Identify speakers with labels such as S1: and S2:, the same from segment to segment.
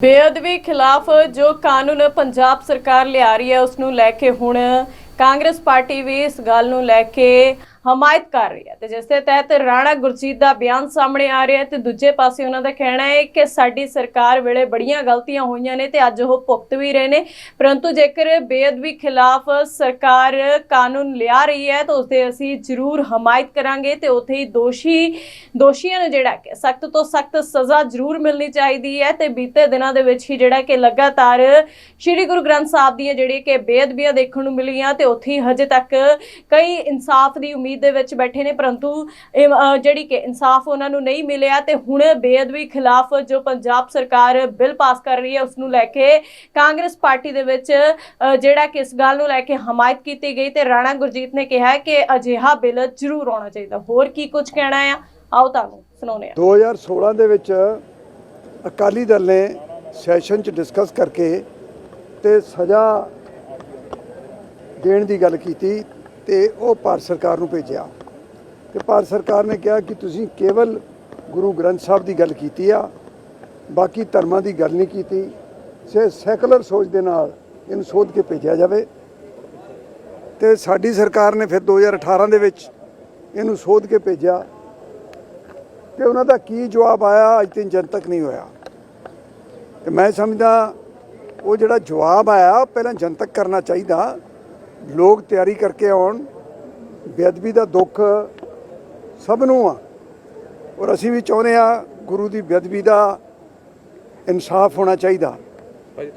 S1: ਬੇਅਦਬੀ ਖਿਲਾਫ ਜੋ ਕਾਨੂੰਨ ਪੰਜਾਬ ਸਰਕਾਰ ਲਿਆ ਰਹੀ ਹੈ, ਉਸ ਨੂੰ ਲੈ ਕੇ ਹੁਣ ਕਾਂਗਰਸ ਪਾਰਟੀ ਵੀ ਇਸ ਗੱਲ ਨੂੰ ਲੈ ਕੇ ਹਮਾਇਤ ਕਰ ਰਹੀ ਹੈ। ਤੇ ਜਿਸ ਦੇ ਤਹਿਤ ਰਾਣਾ ਗੁਰਜੀਤ ਦਾ ਬਿਆਨ ਸਾਹਮਣੇ ਆ ਰਿਹਾ ਹੈ ਤੇ ਦੂਜੇ ਪਾਸੇ ਉਹਨਾਂ ਦਾ ਕਹਿਣਾ ਹੈ ਕਿ ਸਾਡੀ ਸਰਕਾਰ ਵੇਲੇ ਬੜੀਆਂ ਗਲਤੀਆਂ ਹੋਈਆਂ ਨੇ ਤੇ ਅੱਜ ਉਹ ਭੁਗਤ ਵੀ ਰਹੇ ਨੇ। ਪਰੰਤੂ ਜੇਕਰ ਬੇਅਦਬੀ ਖਿਲਾਫ ਸਰਕਾਰ ਕਾਨੂੰਨ ਲਿਆ ਰਹੀ ਹੈ ਤਾਂ ਉਸ ਦੇ ਅਸੀਂ ਜ਼ਰੂਰ ਹਮਾਇਤ ਕਰਾਂਗੇ ਤੇ ਉੱਥੇ ਹੀ ਦੋਸ਼ੀ, ਦੋਸ਼ੀਆਂ ਨੂੰ ਜਿਹੜਾ ਕਿ ਸਖਤ ਤੋਂ ਸਖਤ ਸਜ਼ਾ ਜ਼ਰੂਰ ਮਿਲਣੀ ਚਾਹੀਦੀ ਹੈ ਤੇ ਬੀਤੇ ਦਿਨਾਂ ਦੇ ਵਿੱਚ ਹੀ ਜਿਹੜਾ ਕਿ ਲਗਾਤਾਰ ਸ੍ਰੀ ਗੁਰੂ ਗ੍ਰੰਥ ਸਾਹਿਬ ਦੀਆਂ ਜਿਹੜੀ ਕਿ ਬੇਅਦਬੀਆਂ ਦੇਖਣ ਨੂੰ ਮਿਲੀਆਂ ਤੇ ਉੱਥੇ ਹੀ ਹਜੇ ਤੱਕ ਕਈ ਇਨਸਾਫ ਦੀ ਉਮੀਦ ਦੇ ਵਿੱਚ ਬੈਠੇ ਨੇ, ਪਰੰਤੂ ਜਿਹੜੀ ਕਿ ਇਨਸਾਫ ਉਹਨਾਂ ਨੂੰ ਨਹੀਂ ਮਿਲਿਆ ਤੇ ਹੁਣ ਬੇਅਦਬੀ ਖਿਲਾਫ ਜੋ ਪੰਜਾਬ ਸਰਕਾਰ ਬਿੱਲ ਪਾਸ ਕਰ ਰਹੀ ਹੈ ਉਸ ਨੂੰ ਲੈ ਕੇ ਕਾਂਗਰਸ ਪਾਰਟੀ ਦੇ ਵਿੱਚ ਜਿਹੜਾ ਕਿ ਇਸ ਗੱਲ ਨੂੰ ਲੈ ਕੇ ਹਮਾਇਤ ਕੀਤੀ ਗਈ ਤੇ ਰਾਣਾ ਗੁਰਜੀਤ ਨੇ ਕਿਹਾ ਕਿ ਅਜਿਹਾ ਬਿੱਲ ਜ਼ਰੂਰ ਆਉਣਾ ਚਾਹੀਦਾ। ਹੋਰ ਕੀ ਕੁਝ ਕਹਿਣਾ ਆ? ਆਓ ਤੁਹਾਨੂੰ ਸੁਣਾਉਂਦੇ ਹਾਂ।
S2: 2016 ਦੇ ਵਿੱਚ ਅਕਾਲੀ ਦਲ ਨੇ ਸੈਸ਼ਨ 'ਚ ਡਿਸਕਸ ਕਰਕੇ ਤੇ ਸਜ਼ਾ ਦੇਣ ਦੀ ਗੱਲ ਕੀਤੀ। ਤੇ ਉਹ ਭਾਰਤ ਸਰਕਾਰ ਨੂੰ ਭੇਜਿਆ। ਤੇ ਭਾਰਤ ਸਰਕਾਰ ਨੇ ਕਿਹਾ ਕਿ ਤੁਸੀਂ ਕੇਵਲ ਗੁਰੂ ਗ੍ਰੰਥ ਸਾਹਿਬ ਦੀ ਗੱਲ ਕੀਤੀ ਆ, ਬਾਕੀ ਧਰਮਾਂ ਦੀ ਗੱਲ ਨਹੀਂ ਕੀਤੀ। ਸੇ ਸੈਕੂਲਰ ਸੋਚ ਦੇ ਨਾਲ ਇਹਨੂੰ ਸੋਧ ਕੇ ਭੇਜਿਆ ਜਾਵੇ। ਤੇ ਸਾਡੀ ਸਰਕਾਰ ਨੇ ਫਿਰ 2018 ਦੇ ਵਿੱਚ ਇਹਨੂੰ ਸੋਧ ਕੇ ਭੇਜਿਆ। ਤੇ ਉਹਨਾਂ ਦਾ ਕੀ ਜਵਾਬ ਆਇਆ, ਅੱਜ ਤੱਕ ਜਨਤਕ ਨਹੀਂ ਹੋਇਆ। ਤੇ ਮੈਂ ਸਮਝਦਾ, ਉਹ ਜਿਹੜਾ ਜਵਾਬ ਆਇਆ ਪਹਿਲਾਂ ਜਨਤਕ ਕਰਨਾ ਚਾਹੀਦਾ। ਲੋਕ ਤਿਆਰੀ ਕਰਕੇ ਆਉਣ ਬੇਅਦਬੀ ਦਾ ਦੁੱਖ ਸਭ ਨੂੰ ਆ। ਔਰ ਅਸੀਂ ਵੀ ਚਾਹੁੰਦੇ ਆ ਗੁਰੂ ਦੀ ਬੇਅਦਬੀ ਦਾ ਇਨਸਾਫ ਹੋਣਾ ਚਾਹੀਦਾ।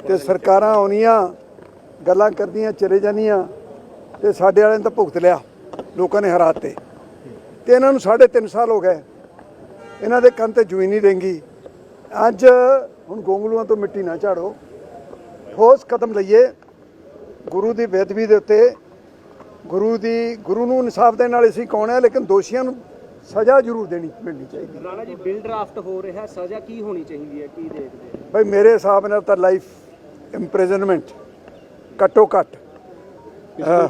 S2: ਤੇ ਸਰਕਾਰਾਂ ਆਉਣੀਆਂ ਗੱਲਾਂ ਕਰਦੀਆਂ ਚਲੇ ਜਾਂਦੀਆਂ ਤੇ ਸਾਡੇ ਵਾਲਿਆਂ ਨੇ ਤਾਂ ਭੁਗਤ ਲਿਆ ਲੋਕਾਂ ਨੇ ਹਰਾਤੇ ਤੇ। ਇਹਨਾਂ ਨੂੰ 3.5 ਸਾਲ ਹੋ ਗਏ। ਇਹਨਾਂ ਦੇ ਕੰਨ ਤੇ ਜੂਈ ਨਹੀਂ ਰਹਿੰਗੀ ਅੱਜ ਹੁਣ ਗੋਂਗਲੂਆਂ ਤੋਂ ਮਿੱਟੀ ਨਾ ਝਾੜੋ। ਠੋਸ ਕਦਮ ਲਈਏ। ਗੁਰੂ ਦੀ ਬੇਅਦਬੀ ਦੇ ਉੱਤੇ ਗੁਰੂ ਦੀ ਗੁਰੂ ਨੂੰ ਇਨਸਾਫ ਦੇਣ ਵਾਲੇ ਅਸੀਂ ਕੌਣ ਹੈ ਲੇਕਿਨ ਦੋਸ਼ੀਆਂ ਨੂੰ ਸਜ਼ਾ ਜ਼ਰੂਰ ਦੇਣੀ ਮਿਲਣੀ ਚਾਹੀਦੀ
S3: ਰਾਣਾ ਜੀ ਬਿਲ ਡਰਾਫਟ ਹੋ ਰਿਹਾ ਸਜ਼ਾ ਕੀ ਹੋਣੀ ਚਾਹੀਦੀ ਹੈ ਕੀ ਦੇਖਦੇ ਹੋ?
S2: ਭਾਈ ਮੇਰੇ ਹਿਸਾਬ ਨਾਲ ਤਾਂ ਲਾਈਫ ਇੰਪ੍ਰਿਜ਼ਨਮੈਂਟ ਘੱਟੋ ਘੱਟ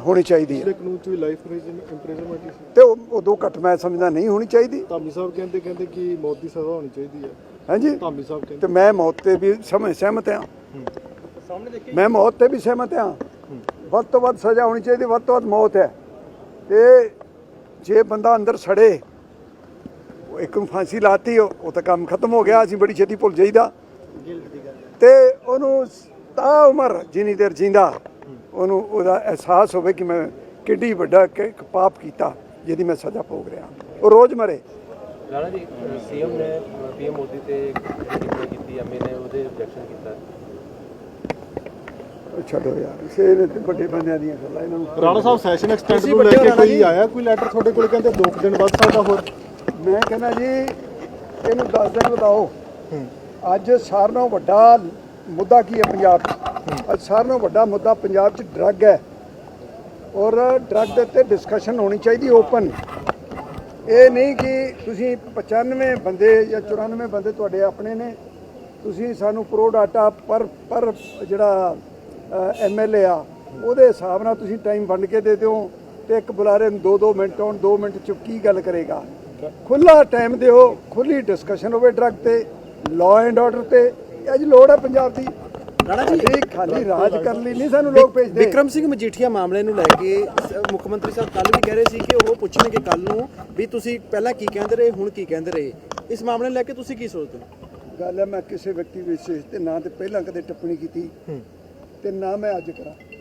S2: ਹੋਣੀ ਚਾਹੀਦੀ ਹੈ।
S4: ਕਾਨੂੰਨ ਚ ਵੀ ਲਾਈਫ ਇੰਪ੍ਰਿਜ਼ਨਮੈਂਟ ਸੀ।
S2: ਤੇ ਉਹ ਉਦੋਂ ਘੱਟ ਮੈਂ ਸਮਝਦਾ ਨਹੀਂ ਹੋਣੀ ਚਾਹੀਦੀ।
S4: ਧਾਮੀ ਸਾਹਿਬ ਕਹਿੰਦੇ ਕਹਿੰਦੇ ਕਿ ਮੌਤ ਦੀ ਸਜ਼ਾ ਹੋਣੀ ਚਾਹੀਦੀ ਹੈ।
S2: ਹਾਂਜੀ?
S4: ਧਾਮੀ ਸਾਹਿਬ
S2: ਤੇ
S4: ਕਹਿੰਦੇ
S2: ਮੈਂ ਮੌਤ ਤੇ ਵੀ ਸਹਿਮਤ ਹਾਂ।
S3: ਸਾਹਮਣੇ ਦੇਖੀ
S2: ਮੈਂ ਮੌਤ ਤੇ ਵੀ ਸਹਿਮਤ ਹਾਂ। ਵੱਧ ਤੋਂ ਵੱਧ ਸਜ਼ਾ ਹੋਣੀ ਚਾਹੀਦੀ, ਵੱਧ ਤੋਂ ਵੱਧ ਮੌਤ ਹੈ। ਤੇ ਜੇ ਬੰਦਾ ਅੰਦਰ ਸੜੇ, ਉਹ ਇੱਕ ਨੂੰ ਫਾਂਸੀ ਲਾਤੀ, ਉਹ ਤਾਂ ਕੰਮ ਖਤਮ ਹੋ ਗਿਆ, ਅਸੀਂ ਬੜੀ ਛੇਤੀ ਭੁੱਲ ਜਾਈਦਾ। ਤੇ ਉਹਨੂੰ ਤਾਂ ਉਮਰ ਜਿੰਨੀ ਦੇਰ ਜਿੰਦਾ, ਉਹਨੂੰ ਉਹਦਾ ਅਹਿਸਾਸ ਹੋਵੇ ਕਿ ਮੈਂ ਕਿੱਡੀ ਵੱਡਾ ਇੱਕ ਪਾਪ ਕੀਤਾ, ਜਿਹਦੀ ਮੈਂ ਸਜ਼ਾ ਭੋਗ ਰਿਹਾ। ਉਹ ਰੋਜ਼ ਮਰੇ।
S5: ਰਾਣਾ ਜੀ ਸੀਐਮ ਨੇ ਪੀਐਮ ਮੋਦੀ ਤੇ ਕੀਤੀ ਐਮਏ ਨੇ ਉਹਦੇ ਰਿਜੈਕਸ਼ਨ ਕੀਤਾ।
S2: ਛੱਡੋ ਯਾਰ ਸੇ ਵੱਡੇ ਬੰਦਿਆਂ ਦੀਆਂ ਗੱਲਾਂ ਇਹਨਾਂ ਨੂੰ
S4: ਰਾਣਾ ਸਾਹਿਬ ਸੈਸ਼ਨ ਐਕਸਟੈਂਡ ਨੂੰ ਲੈ ਕੇ ਕੋਈ ਆਇਆ? ਕੋਈ ਲੈਟਰ ਤੁਹਾਡੇ ਕੋਲ ਕਹਿੰਦੇ ਦੋ ਕੁ ਦਿਨ ਵੱਧ ਸਕਦਾ ਹੋਰ?
S2: ਮੈਂ ਕਹਿੰਦਾ ਜੀ ਇਹਨੂੰ 10 ਦਿਨ ਵਧਾਓ। ਅੱਜ ਸਾਰਿਆਂ ਨਾਲੋਂ ਵੱਡਾ ਮੁੱਦਾ ਕੀ ਹੈ ਪੰਜਾਬ 'ਚ? ਅੱਜ ਸਾਰਿਆਂ ਨਾਲੋਂ ਵੱਡਾ ਮੁੱਦਾ ਪੰਜਾਬ 'ਚ ਡਰੱਗ ਹੈ। ਔਰ ਡਰੱਗ ਦੇ ਉੱਤੇ ਡਿਸਕਸ਼ਨ ਹੋਣੀ ਚਾਹੀਦੀ ਓਪਨ ਇਹ ਨਹੀਂ ਕਿ ਤੁਸੀਂ 95 ਬੰਦੇ ਜਾਂ 94 ਬੰਦੇ ਤੁਹਾਡੇ ਆਪਣੇ ਨੇ। ਤੁਸੀਂ ਸਾਨੂੰ ਪ੍ਰੋ ਡਾਟਾ ਪਰ ਪਰ ਜਿਹੜਾ ਐਮਐਲਏ ਆ ਉਹਦੇ ਹਿਸਾਬ ਨਾਲ ਤੁਸੀਂ ਟਾਈਮ ਵੰਡ ਕੇ ਦੇ ਦਿਓ ਤੇ ਇੱਕ ਬੁਲਾਰੇ ਨੂੰ 2-2 ਮਿੰਟ ਆਉਣ 2 ਮਿੰਟ ਚ ਕੀ ਗੱਲ ਕਰੇਗਾ। ਖੁੱਲਾ ਟਾਈਮ ਦਿਓ ਖੁੱਲੀ ਡਿਸਕਸ਼ਨ ਹੋਵੇ ਡਰੱਗ ਤੇ ਲਾਅ ਐਂਡ ਆਰਡਰ ਤੇ ਇਹ ਅੱਜ ਲੋੜ ਹੈ ਪੰਜਾਬ ਦੀ। ਰਾਣਾ ਜੀ ਖਾਲੀ ਰਾਜ ਕਰਨ ਲਈ ਨਹੀਂ ਸਾਨੂੰ ਲੋਕ ਭੇਜਦੇ।
S6: ਵਿਕਰਮ ਸਿੰਘ ਮਜੀਠੀਆ ਮਾਮਲੇ ਨੂੰ ਲੈ ਕੇ ਮੁੱਖ ਮੰਤਰੀ ਸਾਹਿਬ ਕੱਲ ਵੀ ਕਹਿ ਰਹੇ ਸੀ ਕਿ ਉਹ ਪੁੱਛਣਗੇ ਕੱਲ ਨੂੰ ਵੀ ਤੁਸੀਂ ਪਹਿਲਾਂ ਕੀ ਕਹਿੰਦੇ ਰਹੇ ਹੁਣ ਕੀ ਕਹਿੰਦੇ ਰਹੇ। ਇਸ ਮਾਮਲੇ ਨੂੰ ਲੈ ਕੇ ਤੁਸੀਂ ਕੀ ਸੋਚਦੇ ਹੋ?
S2: ਗੱਲ ਹੈ ਮੈਂ ਕਿਸੇ ਵਿਅਕਤੀ ਵਿਸ਼ੇਸ਼ ਤੇ ਨਾ ਤੇ ਪਹਿਲਾਂ ਕਦੇ ਟਿੱਪਣੀ ਕੀਤੀ। ਤੇ ਨਾ ਮੈਂ ਅੱਜ ਕਰਾਂ।